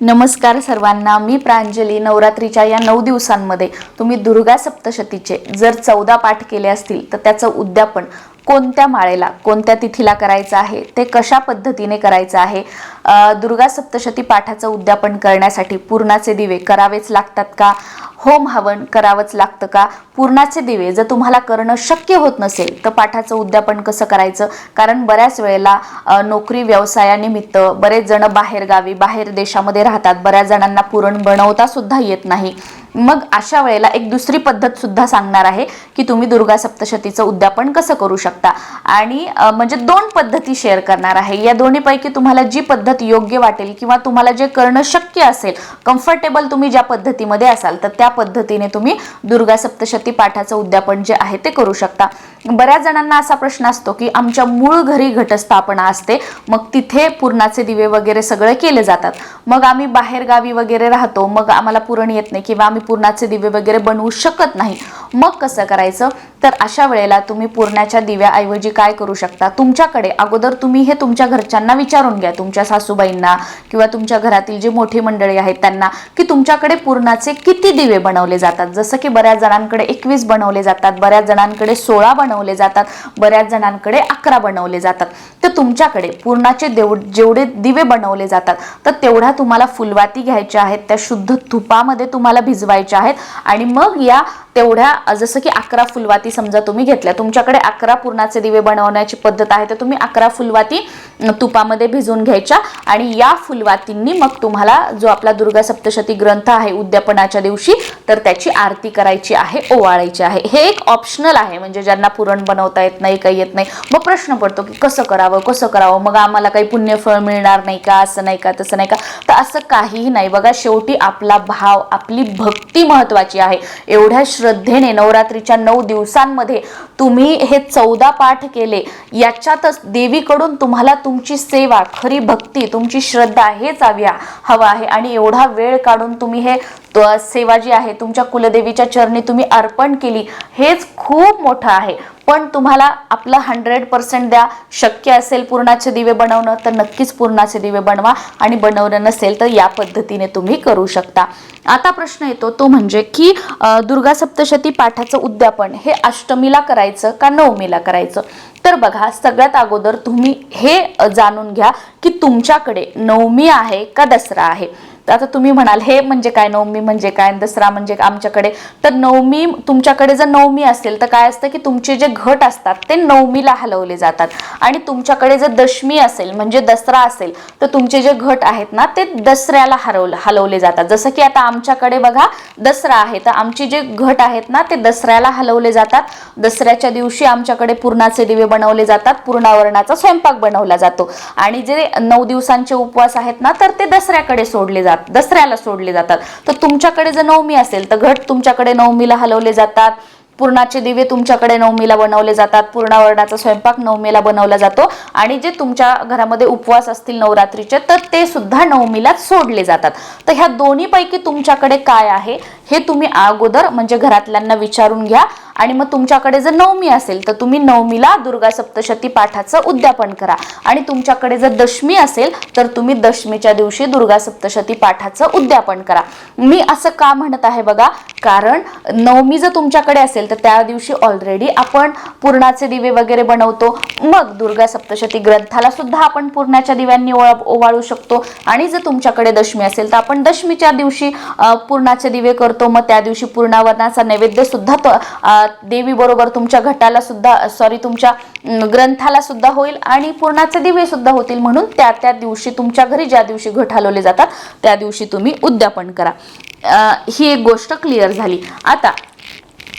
नमस्कार सर्वांना मी प्रांजली. नवरात्रीच्या या नऊ दिवसांमध्ये तुम्ही दुर्गा सप्तशतीचे जर चौदा पाठ केले असतील तर त्याचं उद्यापन कोणत्या माळेला कोणत्या तिथीला करायचं आहे ते कशा पद्धतीने करायचं आहे दुर्गा सप्तशती पाठाचं उद्यापन करण्यासाठी पूर्णाचे दिवे करावेच लागतात का? होम हवन करावंच लागतं का? पूर्णाचे दिवे जर तुम्हाला करणं शक्य होत नसेल तर पाठाचं उद्यापन कसं करायचं? कारण बऱ्याच वेळेला नोकरी व्यवसायानिमित्त बरेच जण बाहेर गावी बाहेर देशामध्ये राहतात. बऱ्याच जणांना पुरण बनवता सुद्धा येत नाही. मग अशा वेळेला एक दुसरी पद्धत सुद्धा सांगणार आहे की तुम्ही दुर्गा सप्तशतीचं उद्यापन कसं करू शकता. आणि म्हणजे दोन पद्धती शेअर करणार आहे. या दोन्हीपैकी तुम्हाला जी पद्धत योग्य वाटेल किंवा तुम्हाला जे करणं शक्य असेल कम्फर्टेबल तुम्ही ज्या पद्धतीमध्ये असाल तर त्या पद्धतीने तुम्ही दुर्गा सप्तशती पाठाचं उद्यापन जे आहे ते करू शकता. बऱ्याच जणांना असा प्रश्न असतो की आमच्या मूळ घरी घटस्थापना असते मग तिथे पुरणाचे दिवे वगैरे सगळे केले जातात. मग आम्ही बाहेर गावी वगैरे राहतो मग आम्हाला पुरण येत नाही किंवा आम्ही पुरणाचे दिवे वगैरे बनवू शकत नाही. मग कसं करायचं? तर अशा वेळेला तुम्ही पुरणाच्या दिव्याऐवजी काय करू शकता? तुमच्याकडे अगोदर तुम्ही हे तुमच्या घरच्यांना विचारून घ्या तुमच्या सासूबाईंना किंवा तुमच्या घरातील जी मोठी मंडळी आहेत त्यांना की तुमच्याकडे पुरणाचे किती दिवे बनवले जातात. जसं की बऱ्याच जणांकडे एकवीस बनवले जातात बऱ्याच जणांकडे सोळा बनवले जातात बऱ्याच जणांकडे अकरा बनवले जातात. तर तुमच्याकडे पूर्णाचे देव जेवढे दिवे बनवले जातात तर तेवढ्या तुम्हाला फुलवाती घ्यायच्या आहेत त्या शुद्ध तुपामध्ये तुम्हाला भिजवायच्या आहेत. आणि मग या तेवढ्या जसं की अकरा फुलवाती समजा तुम्ही घेतल्या तुमच्याकडे अकरा पूर्णाचे दिवे बनवण्याची पद्धत आहे तर तुम्ही अकरा फुलवाती तुपामध्ये भिजवून घ्यायच्या आणि या फुलवातींनी मग तुम्हाला जो आपला दुर्गा सप्तशती ग्रंथ आहे उद्यापनाच्या दिवशी तर त्याची आरती करायची आहे ओवाळायची आहे. हे एक ऑप्शनल आहे म्हणजे ज्यांना पुरण बनवता येत नाही काही येत नाही मग प्रश्न पडतो की कसं करावं कसं करावं मग आम्हाला काही पुण्यफळ मिळणार नाही का असं नाही का तसं नाही का? तर असं काहीही नाही. बघा शेवटी आपला भाव आपली भक्ती महत्वाची आहे. एवढ्या श्रद्धेने नवरात्रीच्या नऊ दिवसांमध्ये तुम्ही हे चौदा पाठ केले. याच्यातच देवीकडून तुम्हाला तुमची सेवा खरी भक्ती तुमची श्रद्धा हेच हव्या हवा आहे. आणि एवढा वेळ काढून तुम्ही हे सेवा जी आहे. तुमच्या कुलदेवीच्या चरणी तुम्ही अर्पण केली. हेच खूप मोठं आहे. पण तुम्हाला आपलं हंड्रेड पर्सेंट द्या. शक्य असेल पूर्णाचे दिवे बनवणं तर नक्कीच पूर्णाचे दिवे बनवा आणि बनवलं नसेल तर या पद्धतीने तुम्ही करू शकता. आता प्रश्न येतो तो म्हणजे की दुर्गा सप्तशती पाठाचं उद्यापन हे अष्टमीला करायचं का नवमीला करायचं? तर बघा सगळ्यात अगोदर तुम्ही हे जाणून घ्या की तुमच्याकडे नवमी आहे का दसरा आहे? तर आता तुम्ही म्हणाल हे म्हणजे काय? नवमी म्हणजे काय? दसरा म्हणजे आमच्याकडे तर नवमी तुमच्याकडे जर नवमी असेल तर काय असतं की तुमचे जे घट असतात ते नवमीला हलवले जातात. आणि तुमच्याकडे जर दशमी असेल म्हणजे दसरा असेल तर तुमचे जे घट आहेत ना ते दसऱ्याला हरवलं हलवले जातात. जसं की आता आमच्याकडे बघा दसरा आहे तर आमचे जे घट आहेत ना ते दसऱ्याला हलवले जातात. दसऱ्याच्या दिवशी आमच्याकडे पूर्णाचे दिवे बनवले जातात पूर्णावरणाचा स्वयंपाक बनवला जातो. आणि जे नऊ दिवसांचे उपवास आहेत ना तर ते दसऱ्याकडे सोडले जातात. दसऱ्याला सोडले जातात. तर तुमच्याकडे जर नवमी असेल तर घट तुमच्याकडे नवमीला हलवले जातात. पूर्णाचे दिवे तुमच्याकडे नवमीला बनवले जातात. पूर्णावरणाचा स्वयंपाक नवमीला बनवला जातो. आणि जे तुमच्या घरामध्ये उपवास असतील नवरात्रीचे तर ते सुद्धा नवमीलाच सोडले जातात. तर ह्या दोन्हीपैकी तुमच्याकडे काय आहे? हे तुम्ही अगोदर म्हणजे घरातल्यांना विचारून घ्या. आणि मग तुमच्याकडे जर नवमी असेल तर तुम्ही नवमीला दुर्गा सप्तशती पाठाचं उद्यापन करा. आणि तुमच्याकडे जर दशमी असेल तर तुम्ही दशमीच्या दिवशी दुर्गा सप्तशती पाठाचं उद्यापन करा. मी असं का म्हणत आहे बघा? कारण नवमी जर तुमच्याकडे असेल तर त्या दिवशी ऑलरेडी आपण पूर्णाचे दिवे वगैरे बनवतो. मग दुर्गा सप्तशती ग्रंथाला सुद्धा आपण पूर्णाच्या दिव्यांनी ओवाळू शकतो. आणि जर तुमच्याकडे दशमी असेल तर आपण दशमीच्या दिवशी पूर्णाचे दिवे करतो. मग त्या दिवशी पूर्णावरणाचा नैवेद्य सुद्धा देवी बरोबर तुमच्या घटाला सुद्धा सॉरी तुमच्या ग्रंथाला सुद्धा होईल आणि पूर्णाचे दिवे सुद्धा होतील म्हणून त्या त्या दिवशी तुमच्या घरी ज्या दिवशी घट हलवले जातात त्या दिवशी तुम्ही उद्यापन करा. ही एक गोष्ट क्लिअर झाली. आता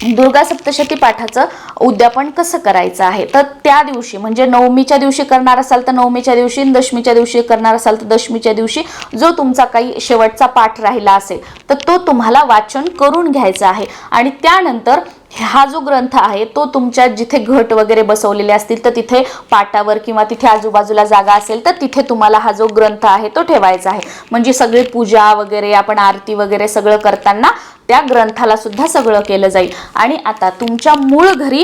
दुर्गा सप्तशती पाठाचं उद्यापन कसं करायचं आहे? तर त्या दिवशी म्हणजे नवमीच्या दिवशी करणार असाल तर नवमीच्या दिवशी दशमीच्या दिवशी करणार असाल तर दशमीच्या दिवशी जो तुमचा काही शेवटचा पाठ राहिला असेल तर तो तुम्हाला वाचन करून घ्यायचा आहे. आणि त्यानंतर हा जो ग्रंथ आहे तो तुमच्या जिथे घट वगैरे बसवलेले असतील तर तिथे पाटावर किंवा तिथे आजूबाजूला जागा असेल तर तिथे तुम्हाला हा जो ग्रंथ आहे तो ठेवायचा आहे. म्हणजे सगळी पूजा वगैरे आपण आरती वगैरे सगळं करताना त्या ग्रंथाला सुद्धा सगळं केलं जाईल. आणि आता तुमच्या मूळ घरी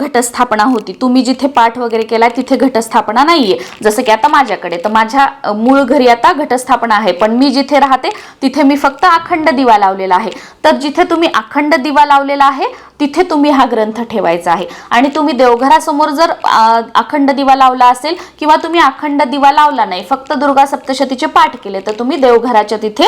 घटस्थापना होती. तुम्ही जिथे पाठ वगैरे केला तिथे घटस्थापना नाहीये. जसं की आता माझ्याकडे. तर माझ्या मूळ घरी आता घटस्थापना आहे. पण मी जिथे राहते तिथे मी फक्त अखंड दिवा लावलेला आहे. तर जिथे तुम्ही अखंड दिवा लावलेला आहे तिथे तुम्ही हा ग्रंथ ठेवायचा आहे. आणि तुम्ही देवघरासमोर जर अखंड दिवा लावला असेल किंवा तुम्ही अखंड दिवा लावला नाही फक्त दुर्गा सप्तशतीचे पाठ केले तर तुम्ही देवघराच्या तिथे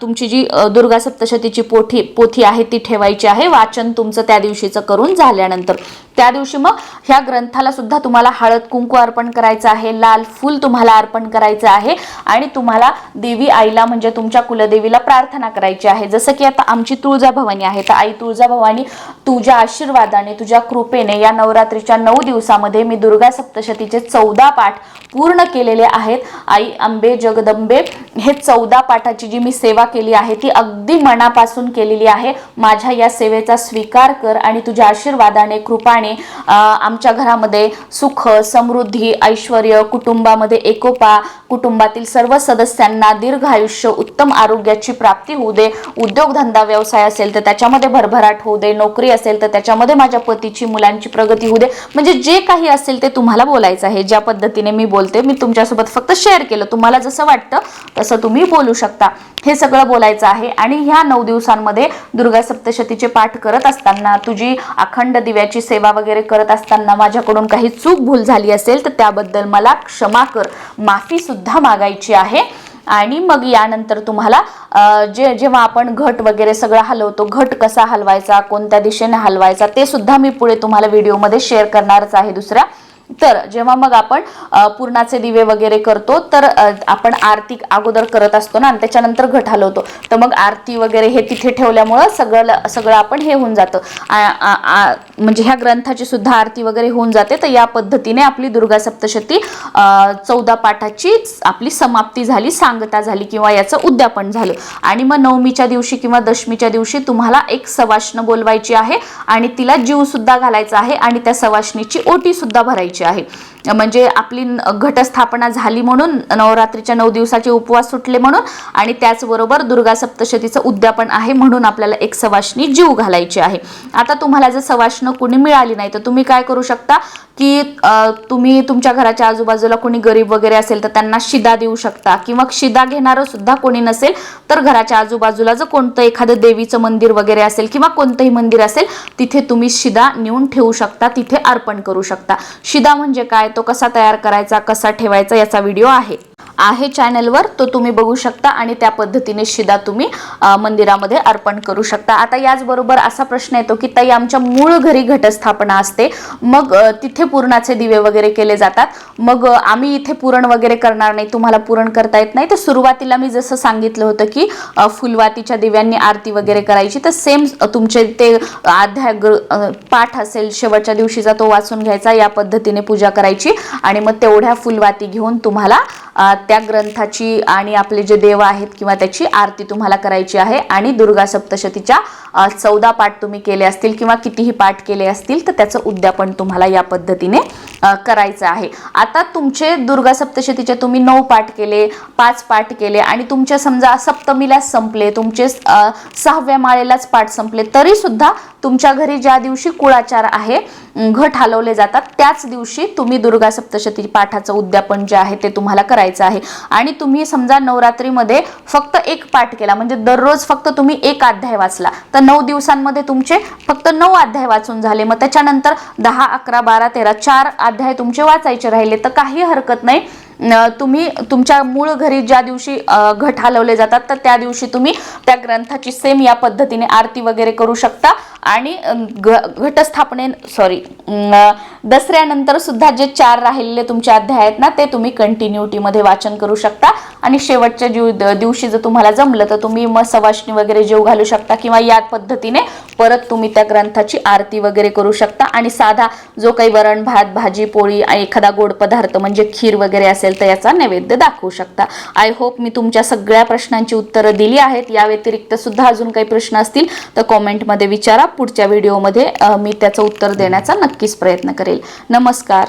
तुमची जी दुर्गा सप्तशतीची पोथी पोथी आहे ती ठेवायची आहे. वाचन तुमचं त्या दिवशीचं करून झाल्यानंतर. त्या दिवशी मग ह्या ग्रंथाला सुद्धा तुम्हाला हळद कुंकू अर्पण करायचं आहे. लाल फूल तुम्हाला अर्पण करायचं आहे. आणि तुम्हाला देवी आईला म्हणजे तुमच्या कुलदेवीला प्रार्थना करायची आहे. जसं की आता आमची तुळजाभवानी आहे. तर आई तुळजाभवानी तुझ्या आशीर्वादाने तुझ्या कृपेने या नवरात्रीच्या नऊ दिवसामध्ये मी दुर्गा सप्तशतीचे चौदा पाठ पूर्ण केलेले आहेत. आई अंबे जगदंबे हे चौदा पाठाची जी मी सेवा केली आहे ती अगदी मनापासून केलेली आहे. माझ्या या सेवेचा स्वीकार कर आणि तुझ्या आशीर्वादाने कृपाने आमच्या घरामध्ये सुख समृद्धी ऐश्वर कुटुंबामध्ये एकोपा कुटुंबातील सर्व सदस्यांना दीर्घ आयुष्य उत्तम आरोग्याची प्राप्ती होऊ दे. उद्योगधंदा व्यवसाय असेल तर त्याच्यामध्ये भरभराट होऊ दे. नोकरी असेल तर त्याच्यामध्ये माझ्या पतीची मुलांची प्रगती होऊ दे. म्हणजे जे काही असेल ते तुम्हाला बोलायचं आहे. ज्या पद्धतीने मी बोलते मी तुमच्यासोबत फक्त शेअर केलं. तुम्हाला जसं वाटतं तसं तुम्ही बोलू शकता. हे सगळं बोलायचं आहे आणि ह्या नऊ दिवसांमध्ये दुर्गा सप्तशतीचे पाठ करत असताना तुझी अखंड दिव्याची सेवा वगैरे करत असताना माझ्याकडून काही चूक भूल झाली असेल तर त्याबद्दल मला क्षमा कर. माफी सुद्धा मागायची आहे. आणि मग यानंतर तुम्हाला जे जेव्हा आपण घट वगैरे सगळं हलवतो घट कसा हलवायचा कोणत्या दिशेने हलवायचा ते सुद्धा मी पुढे तुम्हाला व्हिडिओमध्ये शेअर करणारच आहे दुसऱ्या. तर जेव्हा मग आपण पूर्णाचे दिवे वगैरे करतो तर आपण आरती अगोदर करत असतो ना आणि त्याच्यानंतर घट हलवतो. तर मग आरती वगैरे हे तिथे ठेवल्यामुळं सगळं सगळं आपण हे होऊन जातं. म्हणजे ह्या ग्रंथाची सुद्धा आरती वगैरे होऊन जाते. तर या पद्धतीने आपली दुर्गा सप्तशती चौदा पाठाची आपली समाप्ती झाली सांगता झाली किंवा याचं उद्यापन झालं. आणि मग नवमीच्या दिवशी किंवा दशमीच्या दिवशी तुम्हाला एक सवाष्ण बोलवायची आहे आणि तिला जीव सुद्धा घालायचा आहे आणि त्या सवाष्णीची ओटी सुद्धा भरायची आहे. म्हणजे आपली घटस्थापना झाली म्हणून नवरात्रीच्या नऊ दिवसाचे उपवास सुटले म्हणून आणि त्याचबरोबर दुर्गा सप्तशतीचं उद्यापन आहे म्हणून आपल्याला एक सवाष्णी जीव घालायची आहे. आता तुम्हाला जर सवाष्ण कुणी मिळाली नाही तर तुम्ही काय करू शकता की तुम्ही तुमच्या घराच्या आजूबाजूला कोणी गरीब वगैरे असेल तर त्यांना शिदा देऊ शकता. किंवा शिदा घेणारं सुद्धा कोणी नसेल तर घराच्या आजूबाजूला जर कोणतं एखादं देवीचं मंदिर वगैरे असेल किंवा कोणतंही मंदिर असेल तिथे तुम्ही शिदा नेऊन ठेवू शकता तिथे अर्पण करू शकता. शिदा म्हणजे काय? तो कसा तयार करायचा? कसा ठेवायचा? याचा व्हिडिओ आहे. आहे चॅनलवर तो तुम्ही बघू शकता आणि त्या पद्धतीने शिदा तुम्ही मंदिरामध्ये अर्पण करू शकता. आता याचबरोबर असा प्रश्न येतो की ताई आमच्या मूळ घरी घटस्थापना असते. मग तिथे पुरणाचे दिवे वगैरे केले जातात. मग आम्ही इथे पुरण वगैरे करणार नाही तुम्हाला पुरण करता येत नाही. तर सुरुवातीला मी जसं सांगितलं होतं की फुलवातीच्या दिव्यांनी आरती वगैरे करायची. तर सेम तुमचे ते अध्याय पाठ असेल शेवटच्या दिवशीचा तो वाचून घ्यायचा. या पद्धतीने पूजा करायची. आणि मग तेवढ्या फुलवाती घेऊन तुम्हाला त्या ग्रंथाची आणि आपले जे देव आहेत किंवा त्याची आरती तुम्हाला करायची आहे आणि दुर्गा सप्तशतीच्या चौदा पाठ तुम्ही केले असतील किंवा कितीही पाठ केले असतील तर त्याचं उद्यापन तुम्हाला या पद्धतीने करायचं आहे. आता तुमचे दुर्गा सप्तशतीचे तुम्ही नऊ पाठ केले पाच पाठ केले आणि तुमचे समजा सप्तमीला संपले तुमचे सहाव्या माळेलाच पाठ संपले तरी सुद्धा तुमच्या घरी ज्या दिवशी कुळाचार आहे घट हलवले जातात त्याच दिवशी तुम्ही दुर्गा सप्तशती पाठाचं उद्यापन जे आहे ते तुम्हाला करायचं आहे. आणि तुम्ही समजा नवरात्रीमध्ये फक्त एक पाठ केला म्हणजे दररोज फक्त तुम्ही एक अध्याय वाचला तर नऊ दिवसांमध्ये तुमचे फक्त नऊ अध्याय वाचून झाले. मग त्याच्यानंतर दहा अकरा बारा तेरा चार अध्याय तुमचे वाचायचे राहिले. तर काही हरकत नाही. तुम्ही तुमच्या मूळ घरी ज्या दिवशी घट हलवले जातात तर त्या दिवशी तुम्ही त्या ग्रंथाची सेम या पद्धतीने आरती वगैरे करू शकता. आणि घ- घटस्थापने सॉरी दसऱ्यानंतर सुद्धा जे चार राहिलेले तुमचे अध्याय आहेत ना ते तुम्ही कंटिन्युटीमध्ये वाचन करू शकता. आणि शेवटच्या जीव द- दिवशी जर तुम्हाला जमलं तर तुम्ही मग सवाशणी वगैरे जेव घालू शकता किंवा या पद्धतीने परत तुम्ही त्या ग्रंथाची आरती वगैरे करू शकता. आणि साधा जो काही वरण भात भाजी पोळी आणि एखादा गोड पदार्थ म्हणजे खीर वगैरे असेल तर याचा नैवेद्य दाखवू शकता. आय होप मी तुमच्या सगळ्या प्रश्नांची उत्तरं दिली आहेत. या व्यतिरिक्त सुद्धा अजून काही प्रश्न असतील तर कॉमेंटमध्ये विचारा. पुढच्या व्हिडिओमध्ये मी त्याचं उत्तर देण्याचा नक्कीच प्रयत्न करेन. असेल. नमस्कार.